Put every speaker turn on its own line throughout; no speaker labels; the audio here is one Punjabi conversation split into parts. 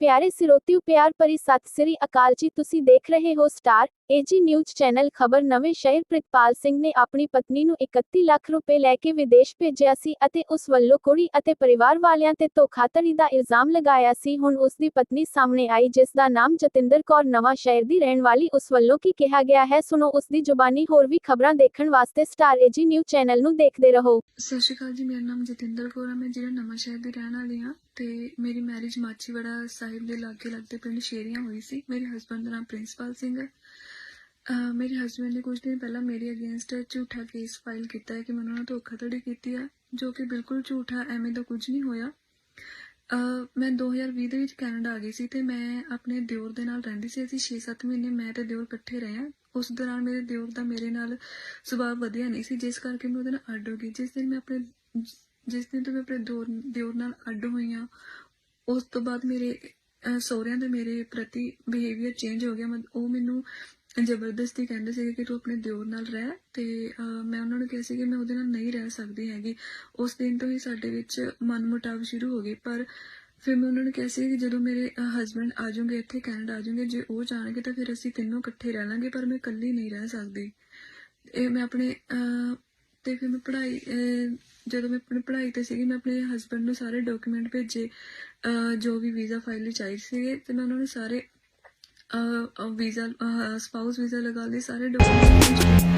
ਪਿਆਰੇ ਸਿਰੋਤਿਓ ਪਿਆਰ ਭਰੀ ਸਤਿ ਸ੍ਰੀ ਅਕਾਲ ਜੀ। ਤੁਸੀਂ ਦੇਖ ਰਹੇ ਹੋ ਸਟਾਰ ਏਜੀ ਨਿਊਜ਼ ਚੈਨਲ ਖਬਰ ਨਵੇਂ ਸ਼ਹਿਰ ਪ੍ਰਿਤਪਾਲ ਸਿੰਘ ਨੇ ਆਪਣੀ ਪਤਨੀ ਨੂੰ 31 ਲੱਖ ਰੁਪਏ ਲੈ ਕੇ ਵਿਦੇਸ਼ ਭੇਜਿਆ ਸੀ ਅਤੇ ਉਸ ਵੱਲੋਂ ਕੁੜੀ ਅਤੇ ਪਰਿਵਾਰ ਵਾਲਿਆਂ ਤੇ ਧੋਖਾਧੜੀ ਦਾ ਇਲਜ਼ਾਮ ਲਗਾਇਆ ਸੀ। ਹੁਣ ਉਸ ਦੀ ਪਤਨੀ ਸਾਹਮਣੇ ਆਈ, ਜਿਸ ਦਾ ਨਾਮ ਜਤਿੰਦਰ ਕੌਰ ਨਵਾਂ ਸ਼ਹਿਰ ਦੀ ਰਹਿਣ ਵਾਲੀ ਉਸ ਵੱਲੋਂ ਕੀ ਕਿਹਾ ਗਿਆ ਹੈ, ਸੁਣੋ। ਉਸ ਦੀ ਜ਼ੁਬਾਨੀ ਹੋਰ ਵੀ ਖਬਰਾਂ ਦੇਖਣ ਵਾਸਤੇ ਸਟਾਰ ਏਜੀ ਨਿਊਜ਼ ਚੈਨਲ ਨੂੰ ਦੇਖਦੇ ਰਹੋ।
ਸਤਿ ਸ਼੍ਰੀ ਅਕਾਲ ਜੀ, ਮੇਰਾ ਨਾਮ ਜਤਿੰਦਰ ਕੌਰ ਹੈ ਮੈਂ ਜਿਹੜਾ ਨਵਾਂ ਸ਼ਹਿਰ ਦੀ ਰਹਿਣ ਵਾਲੀ ਹਾਂ ਤੇ ਮੇਰੀ ਮੈਰਿਜ ਮਾਚੀਵਾੜਾ ਸਾਹਿਬ ਦੇ ਲਾਗੇ ਲੱਗਦੇ ਪਿੰਡ ਸ਼ੇਰੀਆਂ ਹੋਈ ਸੀ। ਮੇਰੇ ਹਸਬੰਦ ਦਾ ਨਾਮ ਪ੍ਰਿੰਸਪਾਲ ਸਿੰਘ ਹੈ ਮੇਰੇ ਹਸਬੰਦ ਨੇ ਕੁਝ ਦਿਨ ਪਹਿਲਾਂ ਮੇਰੇ ਅਗੇਂਸਟ ਝੂਠਾ ਕੇਸ ਫਾਈਲ ਕੀਤਾ ਹੈ ਕਿ ਮੈਂ ਉਹਨਾਂ ਧੋਖਾਧੜੀ ਕੀਤੀ ਹੈ ਜੋ ਕਿ ਬਿਲਕੁਲ ਝੂਠਾ, ਐਵੇਂ ਦਾ ਕੁਝ ਨਹੀਂ ਹੋਇਆ। ਅਹ ਮੈਂ 2020 ਦੇ ਵਿੱਚ ਕੈਨੇਡਾ ਆ ਗਈ ਸੀ ਤੇ ਮੈਂ ਆਪਣੇ ਦਿਓਰ ਦੇ ਨਾਲ ਰਹਿੰਦੀ ਸੀ। ਅਸੀਂ 6-7 ਮਹੀਨੇ ਮੈਂ ਤੇ ਦਿਓਰ ਇਕੱਠੇ ਰਹੇ ਹਾਂ। ਉਸ ਦੌਰਾਨ ਮੇਰੇ ਦਿਓਰ ਦਾ ਮੇਰੇ ਨਾਲ ਸੁਭਾਅ ਵਧੀਆ ਨਹੀਂ ਸੀ, ਜਿਸ ਕਰਕੇ ਮੈਂ ਉਹਦੇ ਨਾਲ ਅੱਡ ਹੋ ਗਈ। ਜਿਸ ਦਿਨ ਮੈਂ ਆਪਣੇ, ਜਿਸ ਦਿਨ ਤੋਂ ਮੈਂ ਆਪਣੇ ਦਿਓਰ ਦਿਓਰ ਨਾਲ ਅੱਡ ਹੋਈ ਹਾਂ, ਉਸ ਤੋਂ ਬਾਅਦ ਮੇਰੇ ਸਹੁਰਿਆਂ ਦੇ ਮੇਰੇ ਪ੍ਰਤੀ ਬਿਹੇਵੀਅਰ ਚੇਂਜ ਹੋ ਗਿਆ। ਮਤ- ਉਹ ਮੈਨੂੰ ਜ਼ਬਰਦਸਤੀ ਕਹਿੰਦੇ ਸੀਗੇ ਕਿ ਤੂੰ ਆਪਣੇ ਦਿਓਰ ਨਾਲ ਰਹਿ ਤੇ ਮੈਂ ਉਹਨਾਂ ਨੂੰ ਕਿਹਾ ਸੀ ਕਿ ਮੈਂ ਉਹਦੇ ਨਾਲ ਨਹੀਂ ਰਹਿ ਸਕਦੀ ਹੈਗੀ। ਉਸ ਦਿਨ ਤੋਂ ਹੀ ਸਾਡੇ ਵਿੱਚ ਮਨਮੁਟਾਵ ਸ਼ੁਰੂ ਹੋ ਗਈ ਪਰ ਫਿਰ ਮੈਂ ਉਹਨਾਂ ਨੂੰ ਕਿਹਾ ਸੀ ਕਿ ਜਦੋਂ ਮੇਰੇ ਹਸਬੰਡ ਆ ਜਾਣਗੇ ਇੱਥੇ ਕੈਨੇਡਾ ਆ ਜਾਣਗੇ ਜੇ ਉਹ ਜਾਣਗੇ ਤਾਂ ਫਿਰ ਅਸੀਂ ਤਿੰਨੋਂ ਇਕੱਠੇ ਰਹਿ ਲਾਂਗੇ ਪਰ ਮੈਂ ਇਕੱਲੀ ਨਹੀਂ ਰਹਿ ਸਕਦੀ। ਇਹ ਮੈਂ ਆਪਣੇ ਅਹ, ਤੇ ਫਿਰ ਮੈਂ ਪੜ੍ਹਾਈ ਜਦੋਂ ਮੈਂ ਆਪਣੀ ਪੜ੍ਹਾਈ ਤੇ ਸੀਗੀ ਮੈਂ ਆਪਣੇ ਹਸਬੰਡ ਨੂੰ ਸਾਰੇ ਡਾਕੂਮੈਂਟ ਭੇਜੇ ਜੋ ਵੀ ਵੀਜ਼ਾ ਫਾਈਲ ਲਈ ਚਾਹੀਦੇ ਸੀਗੇ ਤੇ ਮੈਂ ਉਹਨਾਂ ਨੂੰ ਸਾਰੇ ਵੀਜ਼ਾ ਸਪਾਊਸ ਵੀਜ਼ਾ ਲਗਾ ਲਈ ਸਾਰੇ ਡਾਕੂਮੈਂਟ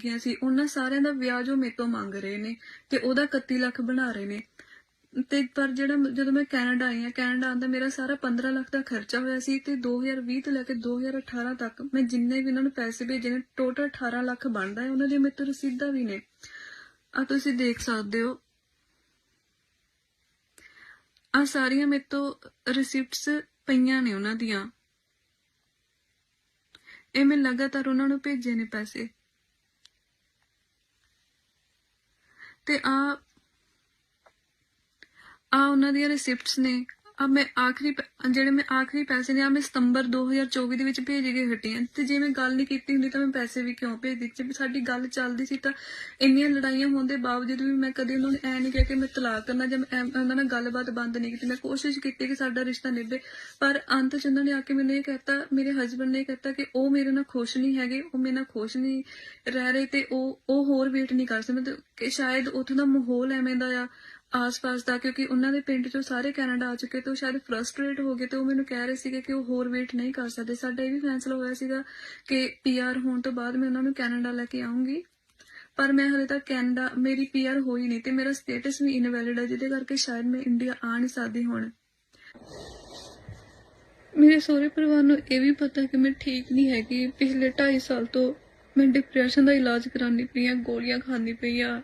ਫਾਈਲਾਂ ਸੀ, ਉਹਨਾਂ ਸਾਰਿਆਂ ਦਾ ਵਿਆਜ ਉਹ ਮੇਰੇ ਤੋਂ ਮੰਗ ਰਹੇ ਨੇ ਤੇ ਉਹਦਾ 31 ਲੱਖ ਬਣਾ ਰਹੇ ਨੇ। ਤੇ ਪਰ ਜਿਹੜਾ ਜਦੋਂ ਮੈਂ ਕੈਨੇਡਾ ਆਈ ਹਾਂ, ਕੈਨੇਡਾ ਆਉਂਦਾ ਮੇਰਾ ਸਾਰਾ 15 ਲੱਖ ਦਾ ਖਰਚਾ ਹੋਇਆ ਸੀ ਤੇ 2020 ਤੋਂ ਲੈ ਕੇ 2018 ਤੱਕ ਮੈਂ ਜਿੰਨੇ ਵੀ ਉਹਨਾਂ ਨੂੰ ਪੈਸੇ ਭੇਜੇ ਨੇ, ਟੋਟਲ 18 ਲੱਖ ਬਣਦਾ ਹੈ, ਉਹਨਾਂ ਦੀ ਮੇਰੇ ਤੋਂ ਰਸੀਦਾਂ ਵੀ ਨੇ। ਆ ਤੁਸੀਂ ਦੇਖ ਸਕਦੇ ਹੋ। ਆ ਸਾਰੀਆਂ ਮੇਰੇ ਤੋਂ ਰਿਸਿਪਟਸ ਪਈਆਂ ਨੇ ਉਹਨਾਂ ਦੀਆਂ। ਇਹ ਮੈਂ ਲਗਾਤਾਰ ਉਹਨਾਂ ਨੂੰ ਭੇਜੇ ਨੇ ਪੈਸੇ। ਤੇ ਆ ਆ ਉਹਨਾਂ ਦੀਆਂ ਰਿਸਿਪਟਸ ਨੇ। ਆ ਮੈਂ ਆਖਰੀ ਪ- ਜਿਹੜੇ ਮੈਂ ਆਖਰੀ ਪੈਸੇ ਨੇ ਆ ਮੈਂ ਸਤੰਬਰ 2024 ਦੇ ਵਿੱਚ ਭੇਜ ਕੇ ਹਟੀ ਹਾਂ ਤੇ ਜੇ ਮੈਂ ਗੱਲ ਨਹੀਂ ਕੀਤੀ ਹੁੰਦੀ ਤਾਂ ਮੈਂ ਪੈਸੇ ਵੀ ਕਿਉਂ ਭੇਜਦੀ? ਜੇ ਸਾਡੀ ਗੱਲ ਚੱਲਦੀ ਸੀ ਤਾਂ ਇੰਨੀਆਂ ਲੜਾਈਆਂ ਹੋਣ ਦੇ ਬਾਵਜੂਦ ਵੀ ਮੈਂ ਕਦੇ ਉਹਨਾਂ ਨੂੰ ਐ ਨਹੀਂ ਕਿਹਾ ਕਿ ਮੈਂ ਤਲਾਕ ਕਰਨਾ, ਜਾਂ ਮੈਂ ਐਂ- ਉਹਨਾਂ ਨਾਲ ਗੱਲਬਾਤ ਬੰਦ ਨਹੀਂ ਕੀਤੀ। ਮੈਂ ਕੋਸ਼ਿਸ਼ ਕੀਤੀ ਕਿ ਸਾਡਾ ਰਿਸ਼ਤਾ ਨਿਭੇ, ਪਰ ਅੰਤ ਚ ਉਹਨਾਂ ਨੇ ਆ ਕੇ ਮੈਨੂੰ ਇਹ ਕਹਿਤਾ, ਮੇਰੇ ਹਸਬੰਡ ਨੇ ਕਹਿਤਾ ਕਿ ਉਹ ਮੇਰੇ ਨਾਲ ਖੁਸ਼ ਨਹੀਂ ਹੈਗੇ, ਉਹ ਮੇਰੇ ਨਾਲ ਖੁਸ਼ ਨਹੀਂ ਰਹਿ ਰਹੇ ਤੇ ਉਹ ਉਹ ਹੋਰ ਵੇਟ ਨਹੀਂ ਕਰ ਸਕਦੇ। ਕਿ ਸ਼ਾਇਦ ਉੱਥੋਂ ਦਾ ਮਾਹੌਲ ਐਵੇਂ ਦਾ ਆ ਆਸ-ਪਾਸ ਦਾ, ਕਿਉਂਕਿ ਉਹਨਾਂ ਦੇ ਪਿੰਡ ਚੋਂ ਸਾਰੇ ਕੈਨੇਡਾ ਆ ਚੁੱਕੇ ਤੇ ਉਹ ਸ਼ਾਇਦ ਫਰਸਟ੍ਰੇਟ ਹੋ ਗਏ ਤੇ ਉਹ ਮੈਨੂੰ ਕਹਿ ਰਹੇ ਸੀਗੇ ਕਿ ਉਹ ਹੋਰ ਵੇਟ ਨਹੀਂ ਕਰ ਸਕਦੇ। ਸਾਡਾ ਇਹ ਵੀ ਫੈਸਲਾ ਹੋਇਆ ਸੀਗਾ ਕਿ ਪੀਆਰ ਹੋਣ ਤੋਂ ਬਾਅਦ ਮੈਂ ਉਹਨਾਂ ਨੂੰ ਕੈਨੇਡਾ ਲੈ ਕੇ ਆਉਂਗੀ ਪਰ ਮੈਂ ਹਲੇ ਤੱਕ ਕੈਨੇਡਾ, ਮੇਰੀ ਪੀਆਰ ਹੋਈ ਨਹੀਂ ਤੇ ਮੇਰਾ ਸਟੇਟਸ ਵੀ ਇਨਵੈਲਿਡ ਹੈ ਜਿਹਦੇ ਕਰਕੇ ਸ਼ਾਇਦ ਮੈਂ ਇੰਡੀਆ ਆ ਨਹੀਂ ਸਕਦੀ ਹੁਣ। ਮੇਰੇ ਸਹੁਰੇ ਪਰਿਵਾਰ ਨੂੰ ਇਹ ਵੀ ਪਤਾ ਕਿ ਮੈਂ ਠੀਕ ਨਹੀਂ ਹੈਗੀ। ਪਿਛਲੇ 2.5 ਸਾਲ ਤੋਂ ਮੈਂ ਡਿਪਰੈਸ਼ਨ ਦਾ ਇਲਾਜ ਕਰਾਉਣੀ ਪਈ ਆ, ਗੋਲੀਆਂ ਖਾਂਦੀ ਪਈ ਆ।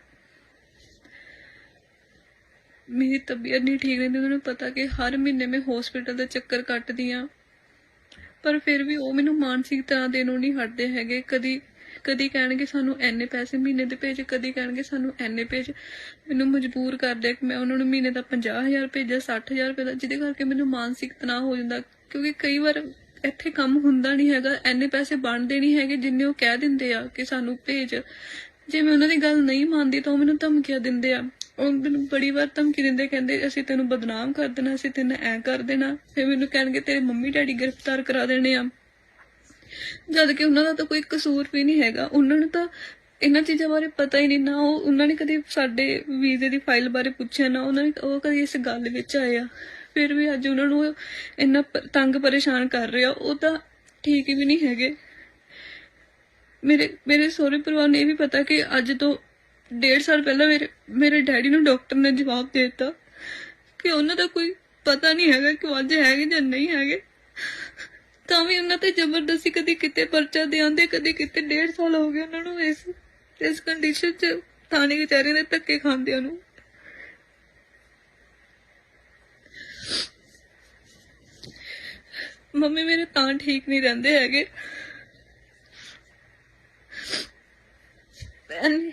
ਮੇਰੀ ਤਬੀਅਤ ਨਹੀਂ ਠੀਕ ਰਹਿੰਦੀ ਉਹਨਾਂ ਨੂੰ ਪਤਾ ਕਿ ਹਰ ਮਹੀਨੇ ਮੈਂ ਹਸਪੀਟਲ ਦੇ ਚੱਕਰ ਕੱਟਦੀ ਆ ਪਰ ਫਿਰ ਵੀ ਉਹ ਮੈਨੂੰ ਮਾਨਸਿਕ ਤਰ੍ਹਾਂ ਦੇ ਨਹੀਂ ਹਟਦੇ ਹੈਗੇ। ਕਦੀ ਕਦੀ ਕਹਿਣਗੇ ਸਾਨੂੰ ਐਨੇ ਪੈਸੇ ਮਹੀਨੇ ਦੇ ਭੇਜ, ਕਦੀ ਕਹਿਣਗੇ ਸਾਨੂੰ ਐਨੇ ਭੇਜ। ਮੈਨੂੰ ਮਜਬੂਰ ਕਰਦੇ ਕਿ ਮੈਂ ਉਹਨਾਂ ਨੂੰ ਮਹੀਨੇ ਦਾ 50000 ਭੇਜਿਆ 60000 ਰੁਪਏ ਦਾ, ਜਿਹਦੇ ਕਰਕੇ ਮੈਨੂੰ ਮਾਨਸਿਕ ਤਣਾਅ ਹੋ ਜਾਂਦਾ। ਕਿਉਂਕਿ ਕਈ ਵਾਰ ਇੱਥੇ ਕੰਮ ਹੁੰਦਾ ਨਹੀਂ ਹੈਗਾ ਐਨੇ ਪੈਸੇ ਬਣਦੇ ਨਹੀਂ ਹੈਗੇ ਜਿੰਨੇ ਉਹ ਕਹਿ ਦਿੰਦੇ ਆ ਕਿ ਸਾਨੂੰ ਭੇਜ। ਜੇ ਮੈਂ ਉਹਨਾਂ ਦੀ ਗੱਲ ਨਹੀਂ ਮੰਨਦੀ ਤਾਂ ਉਹ ਮੈਨੂੰ ਧਮਕੀਆਂ ਦਿੰਦੇ ਆ। ਉਹ ਮੈਨੂੰ ਬੜੀ ਵਾਰ ਧਮਕੀ ਦਿੰਦੇ, ਕਹਿੰਦੇ ਅਸੀਂ ਤੈਨੂੰ ਬਦਨਾਮ ਕਰ ਦੇਣਾ, ਅਸੀਂ ਤੈਨੂੰ ਐ ਕਰ ਦੇਣਾ। ਫਿਰ ਮੈਨੂੰ ਕਹਿਣਗੇ, ਤੇਰੇ ਮੰਮੀ ਡੈਡੀ ਗ੍ਰਿਫਤਾਰ ਕਰਾ ਦੇਣੇ ਆ। ਜਦ ਕਿ ਉਹਨਾਂ ਦਾ ਤਾਂ ਕੋਈ ਕਸੂਰ ਵੀ ਨਹੀਂ ਹੈਗਾ। ਉਹਨਾਂ ਨੂੰ ਤਾਂ ਇਹਨਾਂ ਚੀਜ਼ਾਂ ਬਾਰੇ ਪਤਾ ਹੀ ਨਹੀਂ, ਨਾ ਉਹ, ਉਹਨਾਂ ਨੇ ਕਦੇ ਸਾਡੇ ਵੀਜ਼ੇ ਦੀ ਫਾਈਲ ਬਾਰੇ ਪੁੱਛਿਆ, ਨਾ ਉਹਨਾਂ ਨੇ, ਉਹ ਕਦੇ ਇਸ ਗੱਲ ਵਿੱਚ ਆਇਆ ਫਿਰ ਵੀ ਅੱਜ ਉਹਨਾਂ ਨੂੰ ਇੰਨਾ ਤੰਗ ਪਰੇਸ਼ਾਨ ਕਰ ਰਿਹਾ ਉਹ ਤਾਂ ਠੀਕ ਵੀ ਨਹੀਂ ਹੈਗੇ। ਮੇਰੇ ਮੇਰੇ ਸਹੁਰੇ ਪਰਿਵਾਰ ਨੂੰ ਇਹ ਵੀ ਪਤਾ ਕਿ ਅੱਜ ਤੋਂ ਡੇਢ ਸਾਲ ਪਹਿਲਾਂ ਮੇਰੇ ਮੇਰੇ ਡੈਡੀ ਨੂੰ ਡਾਕਟਰ ਨੇ ਜਵਾਬ ਦੇ ਦਿੱਤਾ ਕਿ ਉਹਨਾਂ ਦਾ ਕੋਈ ਪਤਾ ਨਹੀਂ ਹੈਗਾ ਕਿ ਉਹ ਅੱਜ ਹੈਗੇ ਜਾਂ ਨਹੀਂ ਹੈਗੇ। ਤਾਂ ਵੀ ਉਹਨਾਂ ਤੇ ਜ਼ਬਰਦਸਤੀ ਕਦੀ ਕਿਤੇ ਪਰਚਾ ਦੇ ਆਉਂਦੇ, ਕਦੀ ਕਿਤੇ ਡੇਢ ਸਾਲ ਹੋ ਗਏ ਉਹਨਾਂ ਨੂੰ ਇਸ ਇਸ ਕੰਡੀਸ਼ਨ 'ਚ ਥਾਣੇ ਵਿਚਾਰੇ ਦੇ ਧੱਕੇ ਖਾਂਦਿਆਂ ਨੂੰ। ਮੰਮੀ ਮੇਰੇ ਤਾਂ ਠੀਕ ਨਹੀਂ ਰਹਿੰਦੇ ਹੈਗੇ। ਭੈਣ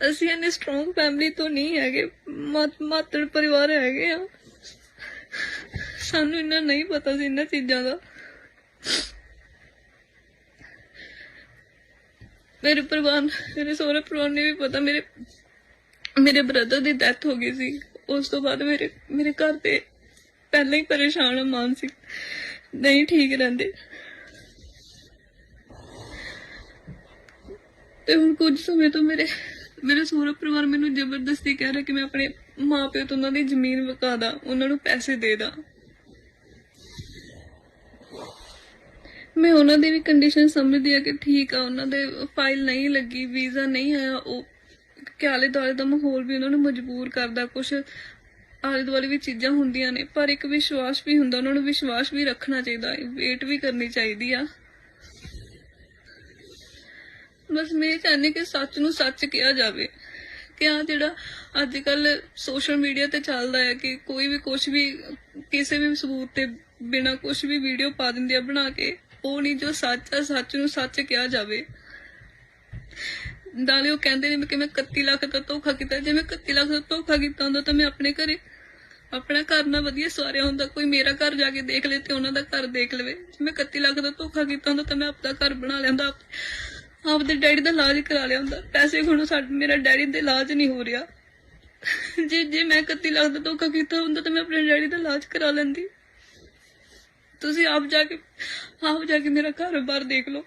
ਅਸੀਂ ਇੰਨੀ ਸਟਰੋਂਗ ਫੈਮਿਲੀ ਤੋਂ ਨਹੀਂ ਹੈਗੇ, ਮਾਤ, ਮਾਤੜ ਪਰਿਵਾਰ ਹੈਗੇ ਆ। ਸਾਨੂੰ ਇੰਨਾ ਨਹੀਂ ਪਤਾ ਸੀ ਇਹਨਾਂ ਚੀਜ਼ਾਂ ਦਾ। ਮੇਰੇ ਪਰਿਵਾਰ, ਮੇਰੇ ਸਹੁਰੇ ਪਰਿਵਾਰ ਨੇ ਵੀ ਪਤਾ, ਮੇਰੇ ਮੇਰੇ ਬ੍ਰਦਰ ਦੀ ਡੈਥ ਹੋ ਗਈ ਸੀ। ਉਸ ਤੋਂ ਬਾਅਦ ਮੇਰੇ ਮੇਰੇ ਘਰ ਦੇ ਪਹਿਲਾਂ ਹੀ ਪਰੇਸ਼ਾਨ ਮਾਨਸਿਕ। ਨਹੀਂ ਠੀਕ ਰਹਿੰਦੇ। ਤੇ ਹੁਣ ਕੁਝ ਸਮੇਂ ਤੋਂ ਮੇਰੇ ਮੇਰੇ ਸਹੁਰਾ ਪਰਿਵਾਰ ਮੈਨੂੰ ਜ਼ਬਰਦਸਤੀ ਕਹਿ ਰਿਹਾ ਕਿ ਮੈਂ ਆਪਣੇ ਮਾਪਿਆਂ ਤੋਂ ਉਹਨਾਂ ਦੀ ਜ਼ਮੀਨ ਵਕਾ ਦਾਂ, ਉਹਨਾਂ ਨੂੰ ਪੈਸੇ ਦੇ ਦਾਂ। ਮੈਂ ਉਹਨਾਂ ਦੀ ਵੀ ਕੰਡੀਸ਼ਨ ਸਮਝਦੀ ਆ ਕਿ ਠੀਕ ਆ, ਉਹਨਾਂ ਦੇ ਫਾਈਲ ਨਹੀਂ ਲੱਗੀ ਵੀਜ਼ਾ ਨਹੀਂ ਆਇਆ, ਉਹ ਕਿ ਆਲੇ ਦੁਆਲੇ ਦਾ ਮਾਹੌਲ ਵੀ ਉਹਨਾਂ ਨੂੰ ਮਜਬੂਰ ਕਰਦਾ ਕੁਝ ਆਲੇ ਦੁਆਲੇ ਵੀ ਚੀਜ਼ਾਂ ਹੁੰਦੀਆਂ ਨੇ, ਪਰ ਇੱਕ ਵਿਸ਼ਵਾਸ ਵੀ ਹੁੰਦਾ, ਉਹਨਾਂ ਨੂੰ ਵਿਸ਼ਵਾਸ ਵੀ ਰੱਖਣਾ ਚਾਹੀਦਾ ਵੇਟ ਵੀ ਕਰਨੀ ਚਾਹੀਦੀ ਆ। ਬਸ ਮੈਂ ਚਾਹੁੰਦੀ ਕਿ ਸੱਚ ਨੂੰ ਸੱਚ ਕਿਹਾ ਜਾਵੇ ਕਿ ਆ ਜਿਹੜਾ ਅੱਜ ਕੱਲ ਸੋਸ਼ਲ ਮੀਡੀਆ ਤੇ ਚੱਲਦਾ ਹੈ ਕਿ ਕੋਈ ਵੀ ਕੁਝ ਵੀ, ਕਿਸੇ ਵੀ ਸਬੂਤ ਤੇ ਬਿਨਾ ਕੁਝ ਵੀ ਵੀਡੀਓ ਪਾ ਦਿੰਦੇ ਆ ਬਣਾ ਕੇ, ਉਹ ਨਹੀਂ ਜੋ ਸੱਚ ਆ, ਸੱਚ ਨੂੰ ਸੱਚ ਕਿਹਾ ਜਾਵੇ। ਨਾਲੇ ਉਹ ਕਹਿੰਦੇ ਨੇ ਕਿ ਮੈਂ 31 ਲੱਖ ਦਾ ਧੋਖਾ ਕੀਤਾ। ਜੇ ਮੈਂ 31 ਲੱਖ ਦਾ ਧੋਖਾ ਕੀਤਾ ਹੁੰਦਾ ਤਾਂ ਮੈਂ ਆਪਣੇ ਘਰੇ, ਆਪਣਾ ਘਰ ਨਾ ਵਧੀਆ ਸਵਾਰਿਆ ਹੁੰਦਾ। ਕੋਈ ਮੇਰਾ ਘਰ ਜਾ ਕੇ ਦੇਖ ਲੇ ਤੇ ਉਹਨਾਂ ਦਾ ਘਰ ਦੇਖ ਲਵੇ। ਜੇ ਮੈਂ 31 ਲੱਖ ਦਾ ਧੋਖਾ ਕੀਤਾ ਹੁੰਦਾ ਤਾਂ ਮੈਂ ਆਪਣਾ ਘਰ ਬਣਾ ਲੈਂਦਾ ਆਪਦੇ ਡੈਡੀ ਦਾ ਇਲਾਜ ਕਰਾ ਲਿਆ ਹੁੰਦਾ। ਪੈਸੇ ਹੁਣ ਸਾਡੇ ਮੇਰਾ ਡੈਡੀ ਦਾ ਇਲਾਜ ਨਹੀਂ ਹੋ ਰਿਹਾ। ਜੇ ਜੇ ਮੈਂ 31 ਲੱਖ ਦਾ ਧੋਖਾ ਕੀਤਾ ਹੁੰਦਾ ਤਾਂ ਮੈਂ ਆਪਣੇ ਡੈਡੀ ਦਾ ਇਲਾਜ ਕਰਾ ਲੈਂਦੀ। ਤੁਸੀਂ ਆਪ ਜਾ ਕੇ ਆਪ ਜਾ ਕੇ ਮੇਰਾ ਘਰ ਬਾਰ ਦੇਖ ਲਓ।